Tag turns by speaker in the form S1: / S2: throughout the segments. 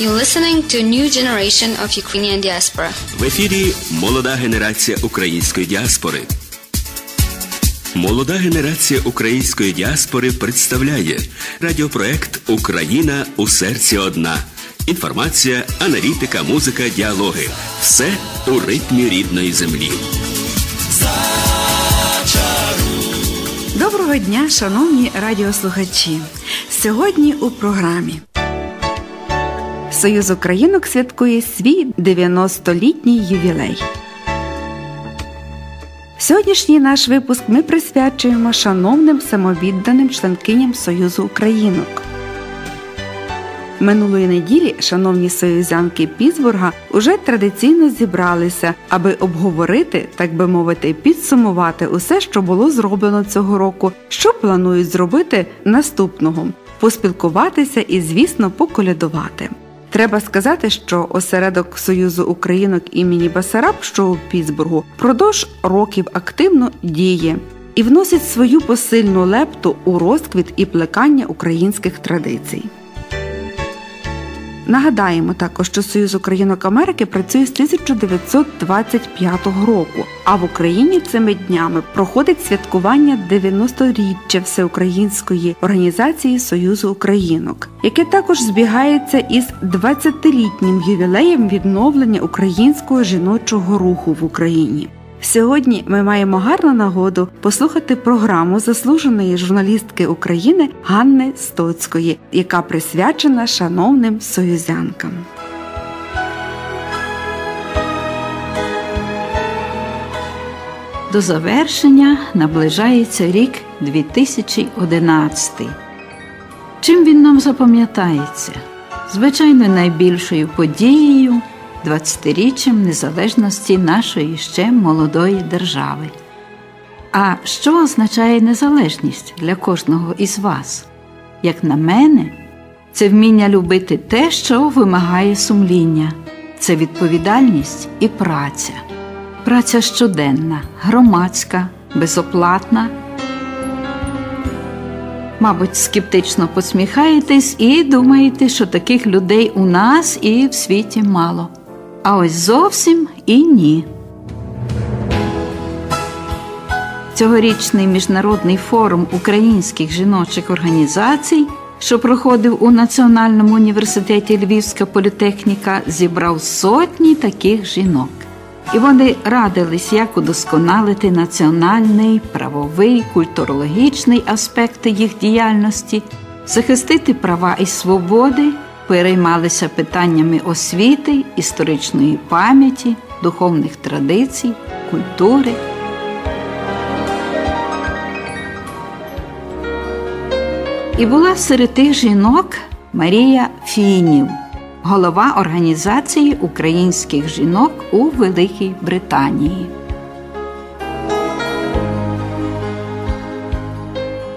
S1: You're listening to new generation of Ukrainian diaspora.
S2: В ефірі молода генерація української діаспори. Молода генерація української діаспори представляє радіопроект Україна у серці одна. Інформація, аналітика, музика, діалоги. Все у ритмі рідної землі.
S3: Доброго дня, шановні радіослухачі. Сьогодні у програмі Союз Українок святкує свій 90-літній ювілей. Сьогоднішній наш випуск ми присвячуємо шановним самовідданим членкиням Союзу Українок. Минулої неділі шановні союзянки Піцбурга уже традиційно зібралися, аби обговорити, так би мовити, підсумувати усе, що було зроблено цього року, що планують зробити наступного, поспілкуватися і, звісно, поколядувати. Треба сказати, що осередок Союзу Українок імені Басараб, що у Пітсбургу, впродовж років активно діє і вносить свою посильну лепту у розквіт і плекання українських традицій. Нагадаємо також, що Союз Українок Америки працює з 1925 року, а в Україні цими днями проходить святкування 90-річчя Всеукраїнської організації Союзу Українок, яке також збігається із 20-літнім ювілеєм відновлення українського жіночого руху в Україні. Сьогодні ми маємо гарну нагоду послухати програму заслуженої журналістки України Ганни Стоцької, яка присвячена шановним союзянкам.
S4: До завершення наближається рік 2011. Чим він нам запам'ятається? Звичайно, найбільшою подією 20-річчям незалежності нашої ще молодої держави. А що означає незалежність для кожного із вас? Як на мене, це вміння любити те, що вимагає сумління, це відповідальність і праця. Праця щоденна, громадська, безоплатна. Мабуть, скептично посміхаєтесь і думаєте, що таких людей у нас і в світі мало. А ось зовсім і ні. Цьогорічний міжнародний форум українських жіночих організацій, що проходив у Національному університеті Львівська політехніка, зібрав сотні таких жінок. І вони радились, як удосконалити національний, правовий, культурологічний аспекти їх діяльності, захистити права і свободи переймалися питаннями освіти, історичної пам'яті, духовних традицій, культури. І була серед тих жінок Марія Фінів, голова організації українських жінок у Великій Британії.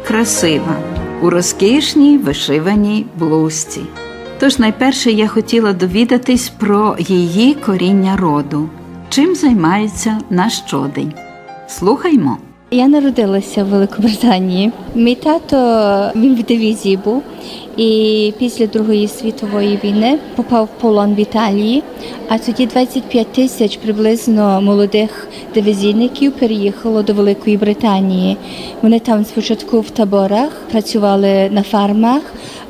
S4: Красива у розкішній вишиваній блузці. Тож найперше я хотіла довідатись про її коріння роду, чим займається на щодень. Слухаймо.
S5: Я народилася в Великобританії. Мій тато він в дивізії був і після Другої світової війни попав в полон в Італії. А тоді 25 тисяч приблизно молодих дивізійників переїхало до Великої Британії. Вони там спочатку в таборах працювали на фармах,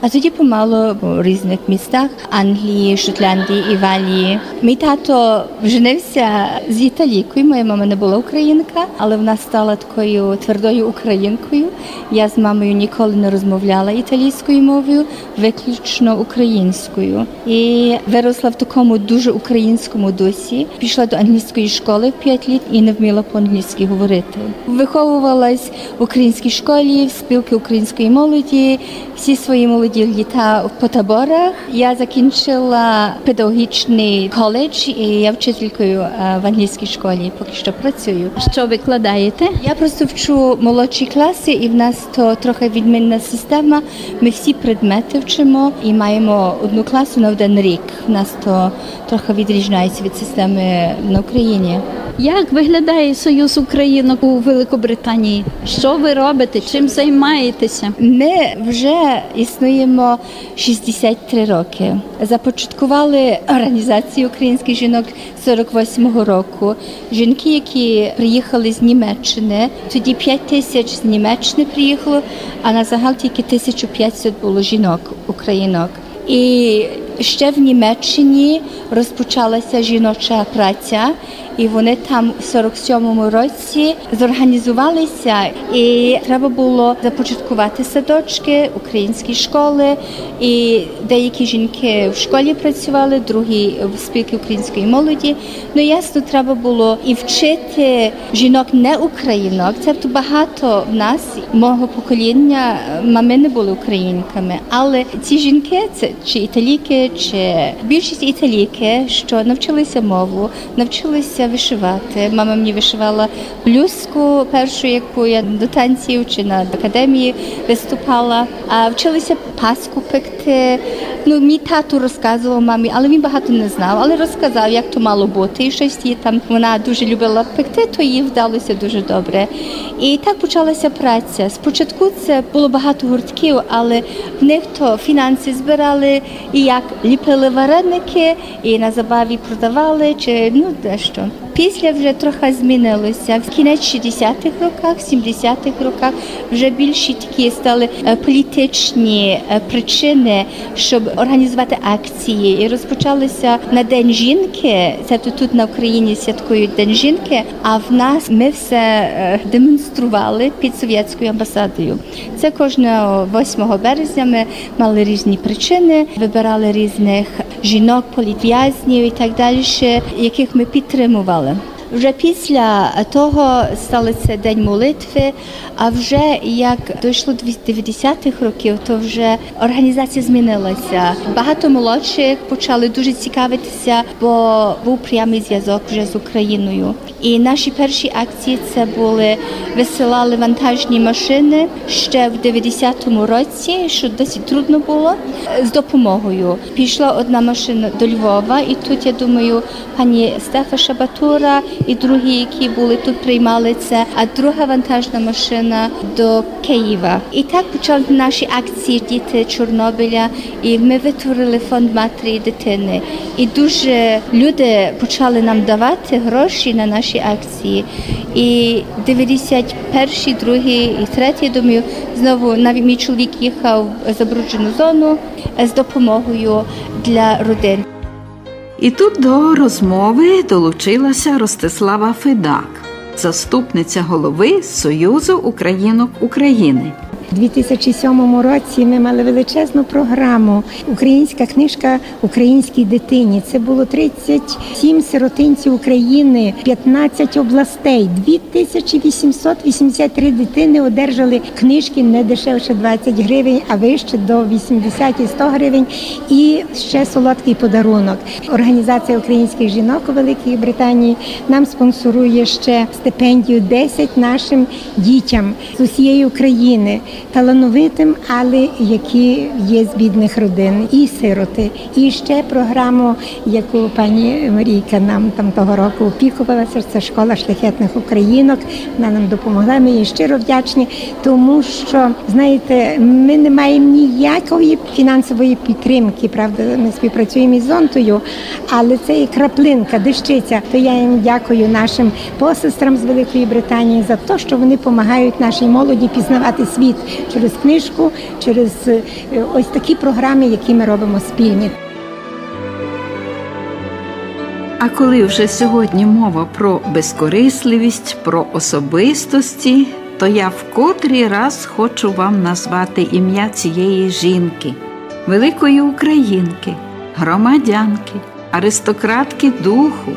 S5: а тоді помало в різних містах Англії, Шотландії і Валії. Мій тато женився з італійкою. Моя мама не була українка, але вона стала такою твердою українкою. Я з мамою ніколи не розмовляла італійською мовою, виключно українською. І виросла в такому дуже українському дусі. Пішла до англійської школи в 5 літ і не вміла по-англійськи говорити. Виховувалась в українській школі, в спілки української молоді, всі свої молоді літа по таборах. Я закінчила педагогічний коледж і я вчителькою в англійській школі. Поки що працюю. Що викладаєте? Я просто вчу молодші класи, і в нас то трохи відмінна система. Ми всі предмети вчимо і маємо одну класу на один рік. У нас то трохи відрізняється від системи на Україні.
S4: Як виглядає Союз Українок у Великобританії? Що ви робите? Чим займаєтеся?
S5: Ми вже існуємо 63 роки. Започаткували організацію українських жінок 48-го року. Жінки, які приїхали з Німеччини, тоді 5 тисяч з Німеччини приїхало, а на загал тільки 1500 було жінок, українок. І ще в Німеччині розпочалася жіноча праця, і вони там в 47-му році зорганізувалися, і треба було започаткувати садочки, українські школи. І деякі жінки в школі працювали, другі в спілки української молоді. Ну ясно, треба було і вчити жінок не українок. Це багато в нас мого покоління. Мами не були українками, але ці жінки це чи італійки, чи більшість італійки, що навчилися мову, навчилися вишивати. Мама мені вишивала блюзку першу, яку я до танців чи на академії виступала. А вчилися паску пекти. Ну, мій тато розказував мамі, але він багато не знав, але розказав, як то мало бути. І щось її там вона дуже любила пекти, то їй вдалося дуже добре. І так почалася праця. Спочатку це було багато гуртків, але в них то фінанси збирали і як ліпили вареники, і на забаві продавали, чи ну дещо. Після вже трохи змінилося. В кінець 60-х роках, 70-х роках вже більші такі стали е, політичні е, причини, щоб організувати акції. І розпочалися на День жінки. Це тут, тут на Україні святкують День жінки. А в нас ми все е, демонстрували під совєтською амбасадою. Це кожного 8 березня ми мали різні причини, вибирали різних жінок, політв'язнів і так далі, яких ми підтримували. kalın. Вже після того стали день молитви. А вже як дійшло до 90-х років, то вже організація змінилася. Багато молодших почали дуже цікавитися, бо був прямий зв'язок вже з Україною. І наші перші акції це були висилали вантажні машини ще в 90-му році, що досить трудно було з допомогою. Пішла одна машина до Львова, і тут я думаю, пані Стефа Шабатура і другі, які були тут, приймали це. А друга вантажна машина до Києва. І так почали наші акції Діти Чорнобиля, і ми витворили фонд матері дитини. І дуже люди почали нам давати гроші на наші акції. І 91, другий і третій, думаю, знову навіть мій чоловік їхав в забруджену зону з допомогою для родин.
S4: І тут до розмови долучилася Ростислава Федак, заступниця голови Союзу Українок України.
S6: У 2007 році ми мали величезну програму Українська книжка українській дитині. Це було 37 сиротинців України, 15 областей, 2883 дитини одержали книжки не дешевше 20 гривень, а вище до 80 і 100 гривень. І ще солодкий подарунок. Організація українських жінок у Великій Британії нам спонсорує ще стипендію 10 нашим дітям з усієї України талановитим, але які є з бідних родин, і сироти, і ще програму, яку пані Марійка нам там того року опікувалася. Це школа шляхетних українок. Вона нам допомогла. Ми їй щиро вдячні, тому що знаєте, ми не маємо ніякої фінансової підтримки. Правда, ми співпрацюємо із зонтою, але це і краплинка, дещиця. То я їм дякую нашим посестрам з Великої Британії за те, що вони допомагають нашій молоді пізнавати світ через книжку, через е, ось такі програми, які ми робимо спільні.
S4: А коли вже сьогодні мова про безкорисливість, про особистості, то я в котрий раз хочу вам назвати ім'я цієї жінки, великої українки, громадянки, аристократки духу,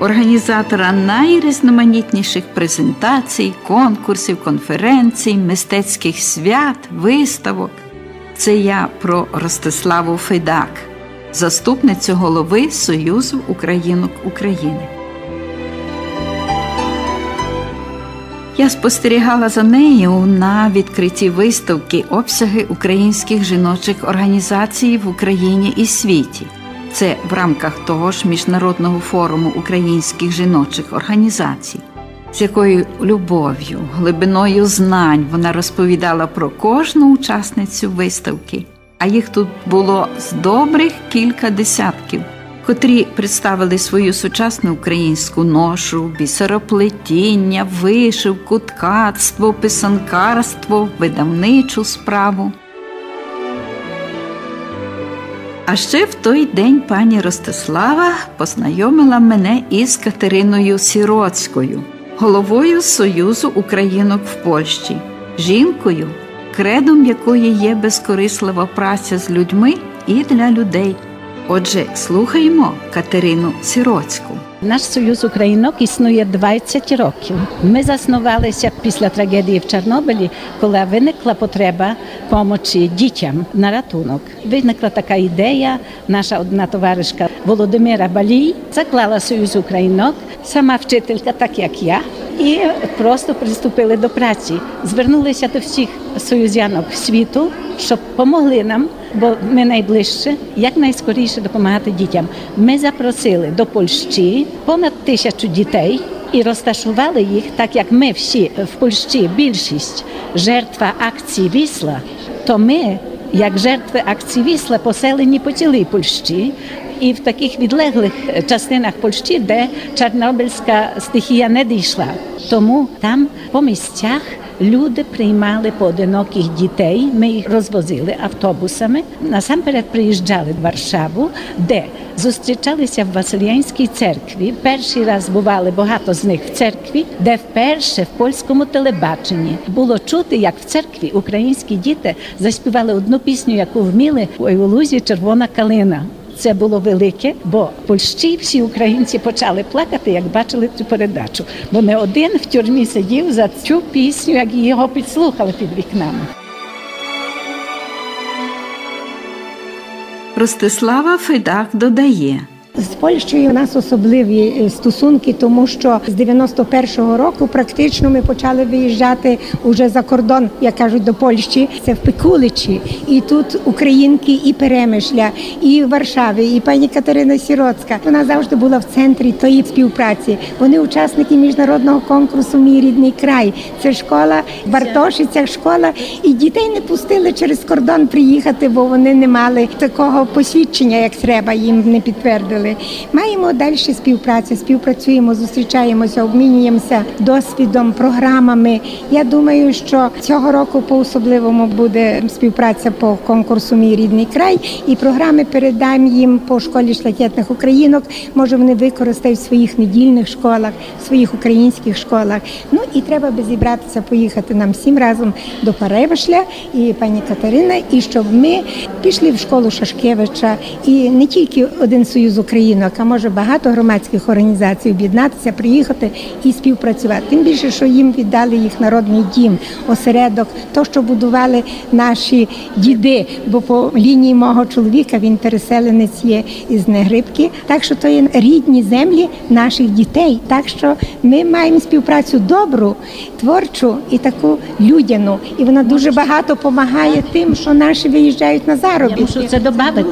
S4: організатора найрізноманітніших презентацій, конкурсів, конференцій, мистецьких свят, виставок. Це я про Ростиславу Федак, заступницю голови Союзу Українок України. Я спостерігала за нею на відкритті виставки обсяги українських жіночих організацій в Україні і світі. Це в рамках того ж міжнародного форуму українських жіночих організацій, з якою любов'ю, глибиною знань вона розповідала про кожну учасницю виставки. А їх тут було з добрих кілька десятків, котрі представили свою сучасну українську ношу, бісероплетіння, вишивку, ткацтво, писанкарство, видавничу справу. А ще в той день пані Ростислава познайомила мене із Катериною Сіроцькою, головою Союзу українок в Польщі, жінкою, кредом якої є безкорислива праця з людьми і для людей. Отже, слухаємо Катерину Сіроцьку.
S7: Наш союз українок існує 20 років. Ми заснувалися після трагедії в Чорнобилі, коли виникла потреба помочі дітям на ратунок. Виникла така ідея. Наша одна товаришка Володимира Балій заклала союз українок, сама вчителька, так як я. І просто приступили до праці. Звернулися до всіх союзянок світу, щоб допомогли нам, бо ми найближче, як найскоріше допомагати дітям. Ми запросили до Польщі понад тисячу дітей і розташували їх, так як ми всі в Польщі більшість жертва акції Вісла, то ми. Як жертви акції Вісла поселені по цілій Польщі і в таких відлеглих частинах Польщі, де Чорнобильська стихія не дійшла. Тому там по місцях люди приймали поодиноких дітей. Ми їх розвозили автобусами. Насамперед приїжджали в Варшаву, де зустрічалися в Васильянській церкві. Перший раз бували багато з них в церкві, де вперше в польському телебаченні було чути, як в церкві українські діти заспівали одну пісню, яку вміли у Еволузі Червона калина. Це було велике, бо Польщі всі українці почали плакати, як бачили цю передачу. Бо не один в тюрмі сидів за цю пісню, як його підслухали під вікнами.
S4: Ростислава Федак додає.
S6: З Польщею у нас особливі стосунки, тому що з 91-го року практично ми почали виїжджати уже за кордон, як кажуть, до Польщі. Це в Пикуличі. І тут українки і Перемишля, і в Варшаві, і пані Катерина Сіроцька. Вона завжди була в центрі тої співпраці. Вони учасники міжнародного конкурсу Мій рідний край. Це школа в Бартошицях, школа, і дітей не пустили через кордон приїхати, бо вони не мали такого посвідчення, як треба, їм не підтвердили. Маємо далі співпрацю, співпрацюємо, зустрічаємося, обмінюємося досвідом, програмами. Я думаю, що цього року по особливому буде співпраця по конкурсу Мій рідний край і програми передам їм по школі шляхетних українок. Може, вони використають в своїх недільних школах, в своїх українських школах. Ну і треба би зібратися, поїхати нам всім разом до Перевишля і пані Катерина, і щоб ми пішли в школу Шашкевича і не тільки один союз українок, а може багато громадських організацій об'єднатися, приїхати і співпрацювати. Тим більше, що їм віддали їх народний дім, осередок, то, що будували наші діди. Бо по лінії мого чоловіка він переселенець є із Негрибки. Так що то є рідні землі наших дітей. Так що ми маємо співпрацю добру, творчу і таку людяну. І вона дуже багато допомагає тим, що наші виїжджають на
S7: Я мушу це додати.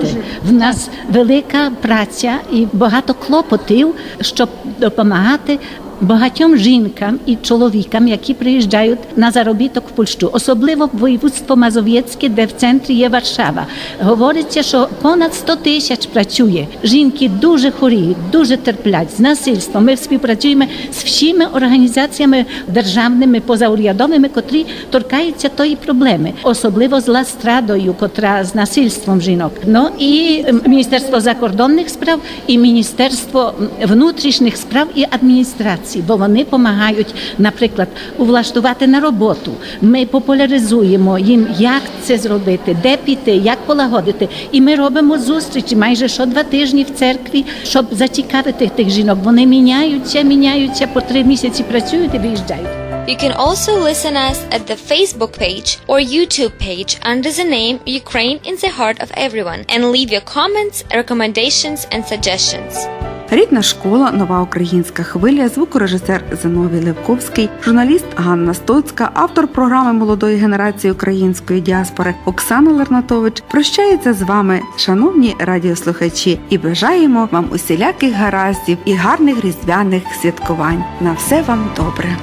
S7: В нас велика праця і багато клопотів, щоб допомагати. Багатьом жінкам і чоловікам, які приїжджають на заробіток в Польщу, особливо воєводство Мазовєцьке, де в центрі є Варшава. Говориться, що понад 100 тисяч працює. Жінки дуже хворіють, дуже терплять з насильством. Ми співпрацюємо з всіма організаціями державними, позаурядовими, котрі торкаються тої проблеми, особливо з ластрадою, котра з насильством жінок. Ну і Міністерство закордонних справ, і Міністерство внутрішніх справ і адміністрації бо вони допомагають, наприклад, влаштувати на роботу. Ми популяризуємо їм, як це зробити, де піти, як полагодити. І ми робимо зустрічі майже що два тижні в церкві, щоб зацікавити тих жінок. Вони міняються, міняються по три місяці працюють і виїжджають.
S1: You can also listen us at the Facebook page or YouTube page under the name Ukraine in the Heart of Everyone and leave your comments, recommendations and suggestions.
S3: Рідна школа, нова українська хвиля, звукорежисер Зиновій Левковський, журналіст Ганна Стоцька, автор програми молодої генерації української діаспори Оксана Лернатович прощається з вами, шановні радіослухачі, і бажаємо вам усіляких гараздів і гарних різдвяних святкувань. На все вам добре.